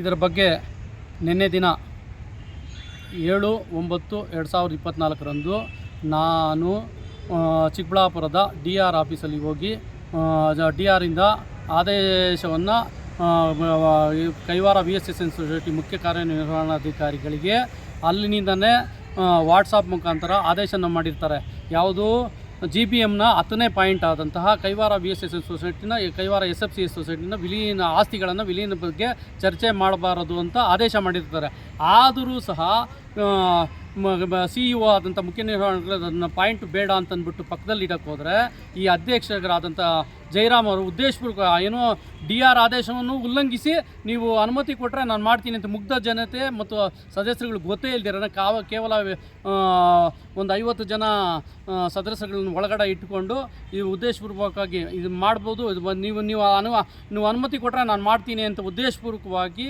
ಇದರ ಬಗ್ಗೆ ನಿನ್ನೆ ದಿನ ಏಳು ಒಂಬತ್ತು ಎರಡು ಸಾವಿರದ ಇಪ್ಪತ್ತ್ನಾಲ್ಕರಂದು ನಾನು ಚಿಕ್ಕಬಳ್ಳಾಪುರದ ಡಿ ಆರ್ ಆಫೀಸಲ್ಲಿ ಹೋಗಿ ಡಿ ಆರಿಂದ ಆದೇಶವನ್ನು Kaiwara V S S N society ಮುಖ್ಯ ಕಾರ್ಯನಿರ್ವಹಣಾಧಿಕಾರಿಗಳಿಗೆ ಅಲ್ಲಿನಿಂದನೇ ವಾಟ್ಸಾಪ್ ಮುಖಾಂತರ ಆದೇಶನ ಮಾಡಿರ್ತಾರೆ. ಯಾವುದು? ಜಿ ಬಿ ಎಮ್ನ ಹತ್ತನೇ ಪಾಯಿಂಟ್ ಆದಂತಹ Kaivara V S S ಸೊಸೈಟಿನ Kaiwara S F C S ಸೊಸೈಟಿನ ವಿಲೀನ ಆಸ್ತಿಗಳನ್ನು ವಿಲೀನ ಬಗ್ಗೆ ಚರ್ಚೆ ಮಾಡಬಾರದು ಅಂತ ಆದೇಶ ಮಾಡಿರ್ತಾರೆ. ಆದರೂ ಸಹ ಸಿ ಇ ಒ ಆದಂಥ ಮುಖ್ಯ ನಿರ್ವಹಣೆ ಪಾಯಿಂಟ್ ಬೇಡ ಅಂತಂದ್ಬಿಟ್ಟು ಪಕ್ಕದಲ್ಲಿ ಇಡಕ್ಕೆ ಹೋದರೆ, ಈ ಅಧ್ಯಕ್ಷರಾದಂಥ ಜಯರಾಮ್ ಅವರು ಉದ್ದೇಶಪೂರ್ವಕ ಏನೋ ಡಿ ಆರ್ ಆದೇಶವನ್ನು ಉಲ್ಲಂಘಿಸಿ ನೀವು ಅನುಮತಿ ಕೊಟ್ಟರೆ ನಾನು ಮಾಡ್ತೀನಿ ಅಂತ ಮುಗ್ಧ ಜನತೆ ಮತ್ತು ಸದಸ್ಯರುಗಳು ಗೊತ್ತೇ ಇಲ್ದಿರ. ಕಾವ ಕೇವಲ ಒಂದು ಐವತ್ತು ಜನ ಸದಸ್ಯರುಗಳನ್ನು ಒಳಗಡೆ ಇಟ್ಟುಕೊಂಡು ಈ ಉದ್ದೇಶಪೂರ್ವಕವಾಗಿ ಇದು ಮಾಡ್ಬೋದು. ಇದು ನೀವು ನೀವು ಅನು ನೀವು ಅನುಮತಿ ಕೊಟ್ಟರೆ ನಾನು ಮಾಡ್ತೀನಿ ಅಂತ ಉದ್ದೇಶಪೂರ್ವಕವಾಗಿ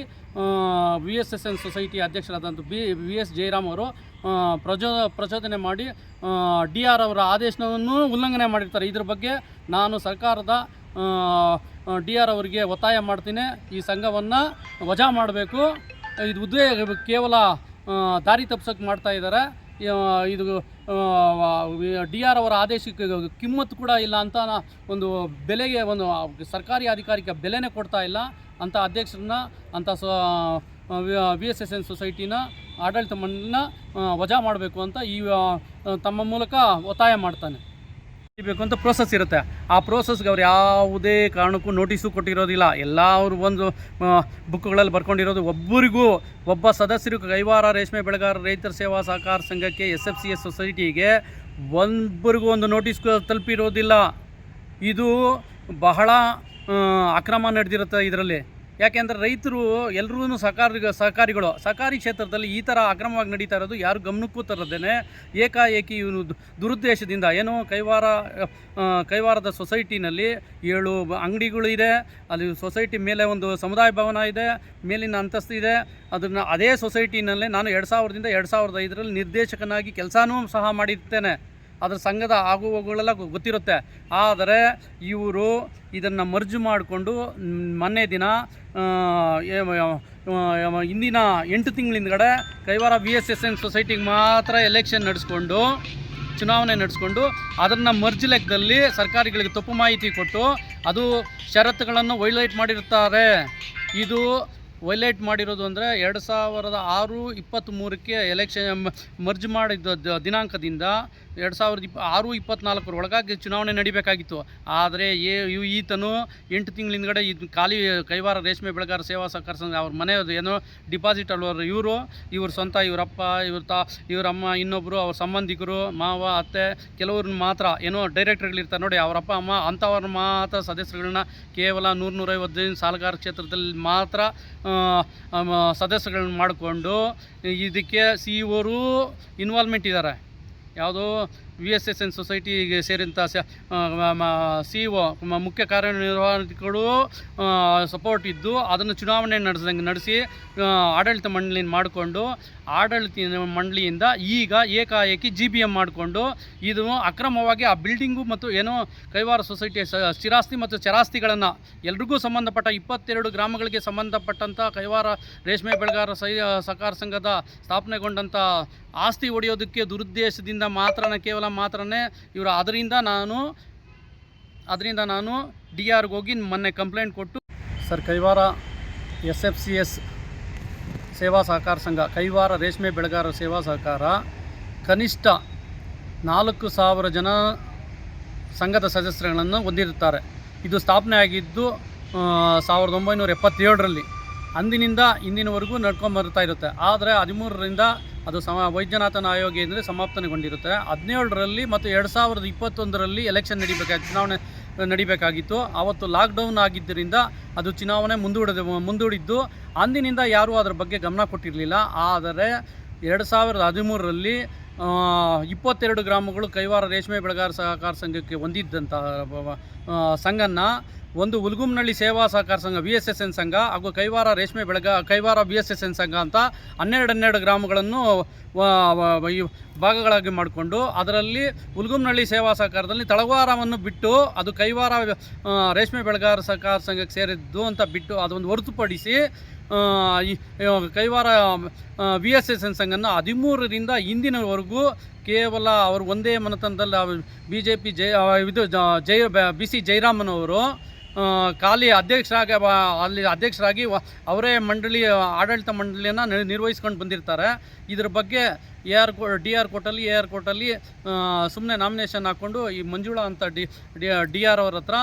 V S S N society ಅಧ್ಯಕ್ಷರಾದಂಥ ಬಿ, ವಿ ಎಸ್ ಜಯರಾಮ್ ಅವರು ಪ್ರಚೋ ಪ್ರಚೋದನೆ ಮಾಡಿ ಡಿ ಆರ್ ಅವರ ಆದೇಶವನ್ನು ಉಲ್ಲಂಘನೆ ಮಾಡಿರ್ತಾರೆ. ಇದ್ರ ಬಗ್ಗೆ ನಾನು ಸರ್ಕಾರದ ಡಿ ಆರ್ ಅವರಿಗೆ ಒತ್ತಾಯ ಮಾಡ್ತೀನಿ. ಈ ಸಂಘವನ್ನು ವಜಾ ಮಾಡಬೇಕು. ಇದು ಉದ್ದೇ ಕೇವಲ ದಾರಿ ತಪ್ಪಿಸೋಕ್ಕೆ ಮಾಡ್ತಾ ಇದ್ದಾರೆ ಇದು ಡಿ ಆರ್ ಅವರ ಆದೇಶಕ್ಕೆ ಕಿಮ್ಮತ್ತು ಕೂಡ ಇಲ್ಲ ಅಂತ ಒಂದು ಬೆಲೆಗೆ ಒಂದು ಸರ್ಕಾರಿ ಅಧಿಕಾರಿಗೆ ಬೆಲೆನೇ ಕೊಡ್ತಾ ಇಲ್ಲ. ಅಂಥ ಅಧ್ಯಕ್ಷರನ್ನ ಅಂಥ ಸೊ ವಿ ಎಸ್ ಎಸ್ ಎನ್ ಸೊಸೈಟಿನ ಆಡಳಿತ ಮಂಡಳಿನ ವಜಾ ಮಾಡಬೇಕು ಅಂತ ಈ ತಮ್ಮ ಮೂಲಕ ಒತ್ತಾಯ ಮಾಡ್ತಾನೆ. ಬೇಕು ಅಂತ ಪ್ರೋಸೆಸ್ ಇರುತ್ತೆ. ಆ ಪ್ರೋಸೆಸ್ಗೆ ಅವ್ರು ಯಾವುದೇ ಕಾರಣಕ್ಕೂ ನೋಟಿಸು ಕೊಟ್ಟಿರೋದಿಲ್ಲ. ಎಲ್ಲ ಅವರು ಒಂದು ಬುಕ್ಗಳಲ್ಲಿ ಬರ್ಕೊಂಡಿರೋದು ಒಬ್ಬರಿಗೂ, ಒಬ್ಬ ಸದಸ್ಯರು ಕೈವಾರ ರೇಷ್ಮೆ ಬೆಳೆಗಾರ ರೈತರ ಸೇವಾ ಸಹಕಾರ ಸಂಘಕ್ಕೆ ಎಸ್ ಎಫ್ ಸಿ ಎಸ್ ಸೊಸೈಟಿಗೆ ಒಬ್ಬರಿಗೂ ಒಂದು ನೋಟಿಸ್ ತಲುಪಿರೋದಿಲ್ಲ. ಇದು ಬಹಳ ಅಕ್ರಮ ನಡೆದಿರುತ್ತೆ ಇದರಲ್ಲಿ. ಯಾಕೆಂದರೆ ರೈತರು ಎಲ್ಲರೂ ಸಹಕಾರಿ ಸಹಕಾರಿಗಳು. ಸಹಕಾರಿ ಕ್ಷೇತ್ರದಲ್ಲಿ ಈ ಥರ ಅಕ್ರಮವಾಗಿ ನಡೀತಾ ಇರೋದು ಯಾರು ಗಮನಕ್ಕೂ ತರದೇನೆ. ಏಕಾಏಕಿ ಇವನು ದುರುದ್ದೇಶದಿಂದ ಏನು ಕೈವಾರ ಕೈವಾರದ ಸೊಸೈಟಿನಲ್ಲಿ ಏಳು ಅಂಗಡಿಗಳು ಇದೆ. ಅಲ್ಲಿ ಸೊಸೈಟಿ ಮೇಲೆ ಒಂದು ಸಮುದಾಯ ಭವನ ಇದೆ. ಮೇಲಿನ ಅಂತಸ್ತು ಇದೆ. ಅದನ್ನು ಅದೇ ಸೊಸೈಟಿನಲ್ಲೇ ನಾನು ಎರಡು ಸಾವಿರದಿಂದ ಎರಡು ಸಾವಿರದ ಐದರಲ್ಲಿ ನಿರ್ದೇಶಕನಾಗಿ ಕೆಲಸನೂ ಸಹ ಮಾಡಿರ್ತೇನೆ ಅದರ ಸಂಘದ ಆಗು ಹೋಗುಗಳೆಲ್ಲ ಗೊತ್ತಿರುತ್ತೆ. ಆದರೆ ಇವರು ಇದನ್ನು ಮರ್ಜು ಮಾಡಿಕೊಂಡು ಮೊನ್ನೆ ದಿನ ಹಿಂದಿನ ಎಂಟು ತಿಂಗಳಿಂದಗಡೆ Kaiwara B S S N ಸೊಸೈಟಿಗೆ ಮಾತ್ರ ಎಲೆಕ್ಷನ್ ನಡೆಸ್ಕೊಂಡು, ಚುನಾವಣೆ ನಡೆಸ್ಕೊಂಡು ಅದನ್ನು ಮರ್ಜ್ ಲೆಕ್ಕದಲ್ಲಿ ಸರ್ಕಾರಿಗಳಿಗೆ ತಪ್ಪು ಮಾಹಿತಿ ಕೊಟ್ಟು ಅದು ಷರತ್ತುಗಳನ್ನು ವೈಲೈಟ್ ಮಾಡಿರುತ್ತಾರೆ. ಇದು ವೈಲೇಟ್ ಮಾಡಿರೋದು ಅಂದರೆ ಎರಡು ಸಾವಿರದ ಆರು ಇಪ್ಪತ್ತ್ಮೂರಕ್ಕೆ ಎಲೆಕ್ಷನ್ ಮರ್ಜ್ ಮಾಡಿದ ದಿನಾಂಕದಿಂದ ಎರಡು ಸಾವಿರದ ಇಪ್ಪ, ಆರು ಇಪ್ಪತ್ತ್ನಾಲ್ಕರ ಒಳಗಾಗಿ ಚುನಾವಣೆ ನಡಿಬೇಕಾಗಿತ್ತು. ಆದರೆ ಏ ಇವು ಈತನು ಎಂಟು ತಿಂಗಳ ಇದು ಖಾಲಿ ಕೈವಾರ ರೇಷ್ಮೆ ಬೆಳೆಗಾರ ಸೇವಾ ಸಹಕಾರ ಸಂಘ ಅವ್ರ ಮನೆಯದು ಏನೋ ಡಿಪಾಸಿಟ್ ಅಲ್ವರು ಇವರು, ಇವ್ರ ಸ್ವಂತ ಇವರಪ್ಪ, ಇವ್ರ ತಾ, ಇವರಮ್ಮ ಇನ್ನೊಬ್ಬರು ಅವ್ರ ಸಂಬಂಧಿಕರು, ಮಾವ, ಅತ್ತೆ, ಕೆಲವ್ರನ್ನ ಮಾತ್ರ ಏನೋ ಡೈರೆಕ್ಟರ್ಗಳಿರ್ತಾರೆ ನೋಡಿ, ಅವರಪ್ಪ, ಅಮ್ಮ ಅಂಥವ್ರನ್ನ ಮಾತ್ರ ಸದಸ್ಯರುಗಳನ್ನ ಕೇವಲ ನೂರು ನೂರೈವತ್ತು ಜನ ಸಾಲಗಾರ ಕ್ಷೇತ್ರದಲ್ಲಿ ಮಾತ್ರ ಸದಸ್ಯಗಳನ್ನ ಮಾಡಿಕೊಂಡು ಇದಕ್ಕೆ ಸಿ ಇ ಓರು ಇನ್ವಾಲ್ವ್ಮೆಂಟ್ ಇದ್ದಾರೆ. ಯಾವುದು ವಿ ಎಸ್ ಎಸ್ ಎನ್ ಸೊಸೈಟಿಗೆ ಸೇರಿದಂಥ ಸಿ ಒ ಮುಖ್ಯ ಕಾರ್ಯನಿರ್ವಾಹಕರು ಸಪೋರ್ಟ್ ಇದ್ದು ಅದನ್ನು ಚುನಾವಣೆ ನಡೆಸಿದಂಗೆ, ನಡೆಸಿ ಆಡಳಿತ ಮಂಡಳಿನ ಮಾಡಿಕೊಂಡು, ಆಡಳಿತ ಮಂಡಳಿಯಿಂದ ಈಗ ಏಕಾಏಕಿ ಜಿ ಬಿ ಎಂ ಮಾಡಿಕೊಂಡು, ಇದು ಅಕ್ರಮವಾಗಿ ಆ ಬಿಲ್ಡಿಂಗು ಮತ್ತು ಏನೋ ಕೈವಾರ ಸೊಸೈಟಿಯ ಸ, ಸ್ಥಿರಾಸ್ತಿ ಮತ್ತು ಚರಾಸ್ತಿಗಳನ್ನು ಎಲ್ರಿಗೂ ಸಂಬಂಧಪಟ್ಟ ಇಪ್ಪತ್ತೆರಡು ಗ್ರಾಮಗಳಿಗೆ ಸಂಬಂಧಪಟ್ಟಂಥ ಕೈವಾರ ರೇಷ್ಮೆ ಬೆಳೆಗಾರ ಸೈ ಸಹಕಾರ ಸಂಘದ ಸ್ಥಾಪನೆಗೊಂಡಂಥ ಆಸ್ತಿ ಒಡೆಯೋದಕ್ಕೆ ದುರುದ್ದೇಶದಿಂದ ಮಾತ್ರ ಕೇವಲ ಮಾತ್ರನೇ ಇವರು ಅದರಿಂದ ನಾನು ಅದರಿಂದ ನಾನು ಡಿ ಆರ್ಗೆ ಹೋಗಿ ಮೊನ್ನೆ ಕಂಪ್ಲೇಂಟ್ ಕೊಟ್ಟು sir, Kaiwara S F C S ಸೇವಾ ಸಹಕಾರ ಸಂಘ, ಕೈವಾರ ರೇಷ್ಮೆ ಬೆಳೆಗಾರ ಸೇವಾ ಸಹಕಾರ, ಕನಿಷ್ಠ ನಾಲ್ಕು ಸಾವಿರ ಜನ ಸಂಘದ ಸದಸ್ಯರುಗಳನ್ನು ಹೊಂದಿರುತ್ತಾರೆ. ಇದು ಸ್ಥಾಪನೆ ಆಗಿದ್ದು ಸಾವಿರದ ಒಂಬೈನೂರ ಎಪ್ಪತ್ತೇಳರಲ್ಲಿ, ಅಂದಿನಿಂದ ಇಂದಿನವರೆಗೂ ನಡ್ಕೊಂಡು ಬರ್ತಾ ಇರುತ್ತೆ. ಆದರೆ ಹದಿಮೂರರಿಂದ ಅದು ಸಮ ವೈದ್ಯನಾಥನ ಆಯೋಗ ಏನಿದೆ ಸಮಾಪ್ತನೆಗೊಂಡಿರುತ್ತೆ ಹದಿನೇಳರಲ್ಲಿ ಮತ್ತು ಎರಡು ಸಾವಿರದ ಇಪ್ಪತ್ತೊಂದರಲ್ಲಿ ಎಲೆಕ್ಷನ್ ನಡಿಬೇಕಾಗಿ ಚುನಾವಣೆ ನಡಿಬೇಕಾಗಿತ್ತು. ಆವತ್ತು ಲಾಕ್ಡೌನ್ ಆಗಿದ್ದರಿಂದ ಅದು ಚುನಾವಣೆ ಮುಂದೂಡದೆ, ಮುಂದೂಡಿದ್ದು. ಅಂದಿನಿಂದ ಯಾರೂ ಅದರ ಬಗ್ಗೆ ಗಮನ ಕೊಟ್ಟಿರಲಿಲ್ಲ. ಆದರೆ ಎರಡು ಸಾವಿರದ ಹದಿಮೂರರಲ್ಲಿ ಇಪ್ಪತ್ತೆರಡು ಗ್ರಾಮಗಳು ಕೈವಾರ ರೇಷ್ಮೆ ಬೆಳೆಗಾರ ಸಹಕಾರ ಸಂಘಕ್ಕೆ ಹೊಂದಿದ್ದಂತಹ ಸಂಘನ ಒಂದು ಉಲ್ಗುಮ್ನಳ್ಳಿ ಸೇವಾ ಸಹಕಾರ ಸಂಘ ವಿ ಎಸ್ ಎಸ್ ಎನ್ ಸಂಘ ಹಾಗೂ ಕೈವಾರ ರೇಷ್ಮೆ ಬೆಳಗ, Kaiwara V S S N ಸಂಘ ಅಂತ ಹನ್ನೆರಡು ಹನ್ನೆರಡು ಗ್ರಾಮಗಳನ್ನು ಭಾಗಗಳಾಗಿ ಮಾಡಿಕೊಂಡು ಅದರಲ್ಲಿ ಉಲ್ಗುಮ್ನಳ್ಳಿ ಸೇವಾ ಸಹಕಾರದಲ್ಲಿ ತಳವಾರವನ್ನು ಬಿಟ್ಟು ಅದು ಕೈವಾರ ರೇಷ್ಮೆ ಬೆಳೆಗಾರ ಸಹಕಾರ ಸಂಘಕ್ಕೆ ಸೇರಿದ್ದು ಅಂತ ಬಿಟ್ಟು ಅದೊಂದು ಹೊರತುಪಡಿಸಿ Kaiwara V S S N ಸಂಘನ ಹದಿಮೂರರಿಂದ ಇಂದಿನವರೆಗೂ ಕೇವಲ ಅವರು ಒಂದೇ ಮನತನದಲ್ಲಿ ಬಿ ಜೆ ಪಿ ಜಯ ಇದು ಜಯ ಬಿ ಸಿ ಜಯರಾಮನವರು ಖಾಲಿ ಅಧ್ಯಕ್ಷರಾಗಿ ಅಲ್ಲಿ ಅಧ್ಯಕ್ಷರಾಗಿ ಅವರೇ ಮಂಡಳಿ, ಆಡಳಿತ ಮಂಡಳಿಯನ್ನು ನಿರ್ವಹಿಸ್ಕೊಂಡು ಬಂದಿರ್ತಾರೆ. ಇದ್ರ ಬಗ್ಗೆ ಎ ಆರ್ ಕೋ ಡಿ ಆರ್ ಕೋರ್ಟಲ್ಲಿ ಎ ಆರ್ ಕೋರ್ಟಲ್ಲಿ ಸುಮ್ಮನೆ ನಾಮಿನೇಷನ್ ಹಾಕ್ಕೊಂಡು ಈ ಮಂಜುಳಾ ಅಂತ ಡಿ ಡಿ ಆರ್ ಅವ್ರ ಹತ್ರ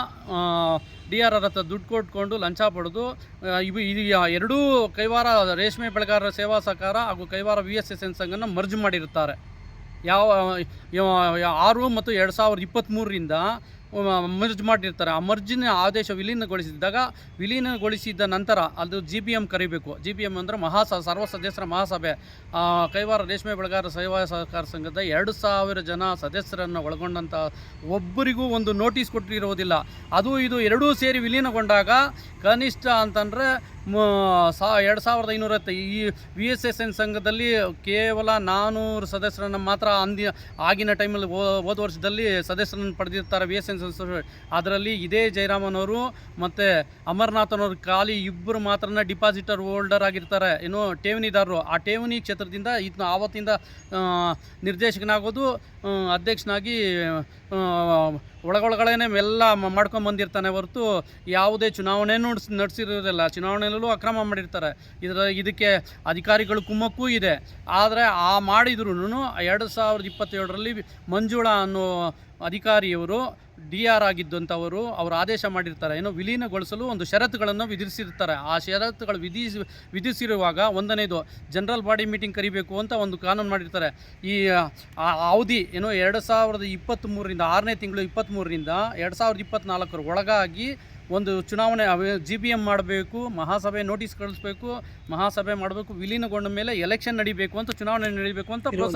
ಡಿ ಆರ್ ಆರ್ ಹತ್ರ ದುಡ್ಡು ಕೊಟ್ಕೊಂಡು ಲಂಚ ಪಡೆದು ಇವು ಇದು ಎರಡೂ ಕೈವಾರ ರೇಷ್ಮೆ ಬೆಳೆಗಾರರ ಸೇವಾ ಸಹಕಾರ ಹಾಗೂ Kaiwara V S S N ಸಂಘನ merge ಮಾಡಿರುತ್ತಾರೆ. ಯಾವ- ಆರು ಮತ್ತು ಎರಡು ಸಾವಿರದ ಇಪ್ಪತ್ತ್ಮೂರರಿಂದ ಮರ್ಜ್ ಮಾಡಿರ್ತಾರೆ ಆ ಮರ್ಜಿನ ಆದೇಶ ವಿಲೀನಗೊಳಿಸಿದ್ದಾಗ ವಿಲೀನಗೊಳಿಸಿದ ನಂತರ ಅದು ಜಿ ಪಿ ಎಂ ಕರಿಬೇಕು. ಜಿ ಪಿ ಎಂ ಅಂದರೆ ಮಹಾ ಸರ್ವ ಸದಸ್ಯರ ಮಹಾಸಭೆ. ಕೈವಾರ ರೇಷ್ಮೆ ಬೆಳಗಾರ ಸೇವಾ ಸಹಕಾರ ಸಂಘದ ಎರಡು ಸಾವಿರ ಜನ ಸದಸ್ಯರನ್ನು ಒಳಗೊಂಡಂಥ ಒಬ್ಬರಿಗೂ ಒಂದು ನೋಟಿಸ್ ಕೊಟ್ಟಿರುವುದಿಲ್ಲ. ಅದು ಇದು ಎರಡೂ ಸೇರಿ ವಿಲೀನಗೊಂಡಾಗ ಕನಿಷ್ಠ ಅಂತಂದರೆ ಸಾ, ಎರಡು ಸಾವಿರದ ಐನೂರ ಈ ವಿ ಎಸ್ ಎಸ್ ಎನ್ ಸಂಘದಲ್ಲಿ ಕೇವಲ ನಾನ್ನೂರು ಸದಸ್ಯರನ್ನು ಮಾತ್ರ ಅಂದಿ, ಆಗಿನ ಟೈಮಲ್ಲಿ ಹೋದ ವರ್ಷದಲ್ಲಿ ಸದಸ್ಯರನ್ನು ಪಡೆದಿರ್ತಾರೆ ವಿ ಎಸ್ ಎನ್ ಅದರಲ್ಲಿ ಇದೇ ಜಯರಾಮನವರು ಮತ್ತು ಅಮರ್ನಾಥನವರು ಖಾಲಿ ಇಬ್ಬರು ಮಾತ್ರನ ಡಿಪಾಸಿಟರ್ ಹೋಲ್ಡರ್ ಆಗಿರ್ತಾರೆ. ಏನು ಠೇವಣಿದಾರರು. ಆ ಠೇವಣಿ ಕ್ಷೇತ್ರದಿಂದ ಇದನ್ನ ಆವತ್ತಿಂದ ನಿರ್ದೇಶಕನಾಗೋದು ಅಧ್ಯಕ್ಷನಾಗಿ ಆ, ಒಳಗೊಳಗಡೆನೆ ಎಲ್ಲ ಮ- ಮಾಡ್ಕೊಂಡ್ ಬಂದಿರ್ತಾನೆ ಹೊರತು ಯಾವುದೇ ಚುನಾವಣೆ ನಡೆಸ್ ನಡೆಸಿರೋದಿಲ್ಲ. ಚುನಾವಣೆಯಲ್ಲೂ ಅಕ್ರಮ ಮಾಡಿರ್ತಾರೆ. ಇದರ ಇದಕ್ಕೆ ಅಧಿಕಾರಿಗಳು ಕುಮ್ಮಕ್ಕೂ ಇದೆ. ಆದರೆ ಆ ಮಾಡಿದ್ರೂ ಎರಡು ಸಾವಿರದ ಇಪ್ಪತ್ತೇಳರಲ್ಲಿ ಮಂಜುಳಾ ಅನ್ನೋ ಅಧಿಕಾರಿಯವರು ಡಿ ಆರ್ ಆಗಿದ್ದಂಥವರು ಅವರು ಆದೇಶ ಮಾಡಿರ್ತಾರೆ. ಏನೋ ವಿಲೀನಗೊಳಿಸಲು ಒಂದು ಷರತ್ತುಗಳನ್ನು ವಿಧಿಸಿರ್ತಾರೆ. ಆ ಷರತ್ತುಗಳು ವಿಧಿಸಿ ವಿಧಿಸಿರುವಾಗ ಒಂದನೇದು ಜನರಲ್ ಬಾಡಿ ಮೀಟಿಂಗ್ ಕರಿಬೇಕು ಅಂತ ಒಂದು ಕಾನೂನು ಮಾಡಿರ್ತಾರೆ. ಈ ಆ ಅವಧಿ ಏನೋ ಎರಡು ಸಾವಿರದ ಇಪ್ಪತ್ತ್ಮೂರರಿಂದ ಆರನೇ ತಿಂಗಳು ಇಪ್ಪತ್ತ್ಮೂರರಿಂದ ಎರಡು ಸಾವಿರದ ಇಪ್ಪತ್ತ್ನಾಲ್ಕರ ಒಳಗಾಗಿ ಒಂದು ಚುನಾವಣೆ ಜಿ ಬಿ ಎಂ ಮಾಡಬೇಕು ಮಹಾಸಭೆ ನೋಟಿಸ್ ಕಳಿಸ್ಬೇಕು ಮಹಾಸಭೆ ಮಾಡಬೇಕು ವಿಲೀನಗೊಂಡ ಮೇಲೆ ಎಲೆಕ್ಷನ್ ನಡಿಬೇಕು ಅಂತ ಚುನಾವಣೆ ನಡಿಬೇಕು ಅಂತ ಪ್ರೋಸೆಸ್